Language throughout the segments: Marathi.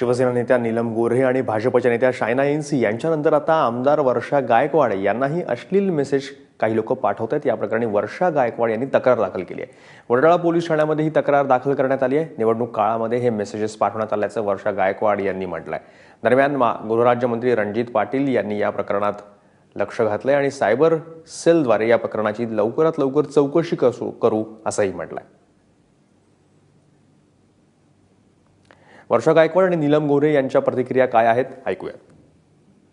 शिवसेना नेत्या नीलम गोऱ्हे आणि भाजपच्या नेत्या शायना इन्स यांच्यानंतर आता आमदार वर्षा गायकवाड यांनाही अश्लील मेसेज काही लोक पाठवत आहेत. या प्रकरणी वर्षा गायकवाड यांनी तक्रार दाखल केली आहे. वडाळा पोलीस ठाण्यामध्ये ही तक्रार दाखल करण्यात आली आहे. निवडणूक काळामध्ये हे मेसेजेस पाठवण्यात आल्याचं वर्षा गायकवाड यांनी म्हटलं आहे दरम्यान मा गृहराज्यमंत्री रणजित पाटील यांनी या प्रकरणात लक्ष घातलं आहे आणि सायबर सेलद्वारे या प्रकरणाची लवकरात लवकर चौकशी कसू करू असंही म्हटलं आहे वर्षा गायकवाड आणि नीलम गोरे यांच्या प्रतिक्रिया काय आहेत ऐकूया.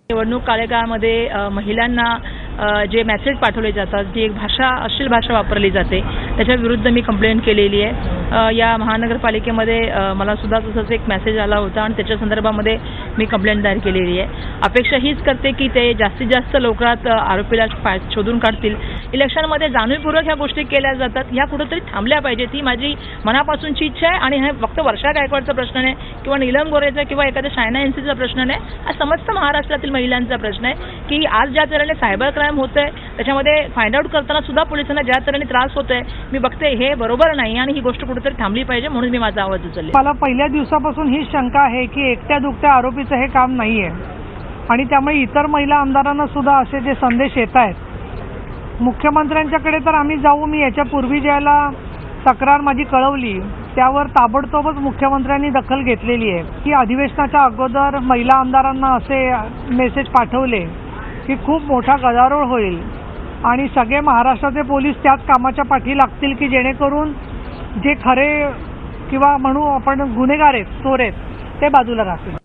निवडणूक कार्यकाळामध्ये महिलांना जे मेसेज पाठवले जातात जी एक भाषा अश्लील भाषा वापरली जाते त्याच्या विरुद्ध मी कंप्लेंट केलेली आहे. या महानगरपालिकेमध्ये मला सुद्धा तसंच एक मेसेज आला होता आणि त्याच्या संदर्भामध्ये मी कंप्लेंट दायर केलेली आहे. अपेक्षा हीच करते की ते जास्तीत जास्त लवकरात आरोपीला शोधून काढतील. इलेक्शनमध्ये जाणीवपूर्वक ह्या गोष्टी केल्या जातात. ह्या कुठेतरी थांबल्या पाहिजेत ही माझी मनापासूनची इच्छा आहे आणि हे फक्त वर्षा गायकवाडचा प्रश्न नाही किंवा नीलम गोरेचा किंवा एखाद्या शायना एनसीचा प्रश्न नाही. हा समस्त महाराष्ट्रातील महिलांचा प्रश्न आहे की आज ज्या तऱ्हेने सायबर क्राईम होत आहे त्याच्यामध्ये फाइंड आउट करताना सुद्धा पोलिसांना ज्या तऱ्हेने त्रास होत आहे मी बघते हे बरोबर नाही आणि ही गोष्ट कुठेतरी थांबली पाहिजे म्हणून मी माझा आवाज उचलले. मला पहिल्या दिवसापासून ही शंका आहे की एकट्या दुखत्या आरोपीचं हे काम नाहीये. आणि त्यामुळे इतर महिला आमदारांना सुद्धा असे जे संदेश येत आहेत मुख्यमंत्र्यांच्याकडे तर आम्ही जाऊ. मी याच्यापूर्वी ज्याला तक्रार माझी कळवली त्यावर ताबडतोबच मुख्यमंत्र्यांनी दखल घेतलेली आहे. की अधिवेशनाच्या अगोदर महिला आमदारांना असे मेसेज पाठवले की खूप मोठा गदारोळ होईल आणि सगळे महाराष्ट्राचे पोलीस त्याच कामाच्या पाठी लागतील की जेणेकरून जे खरे किंवा म्हणू आपण गुन्हेगार आहेत चोर आहेत ते बाजूला राहतील.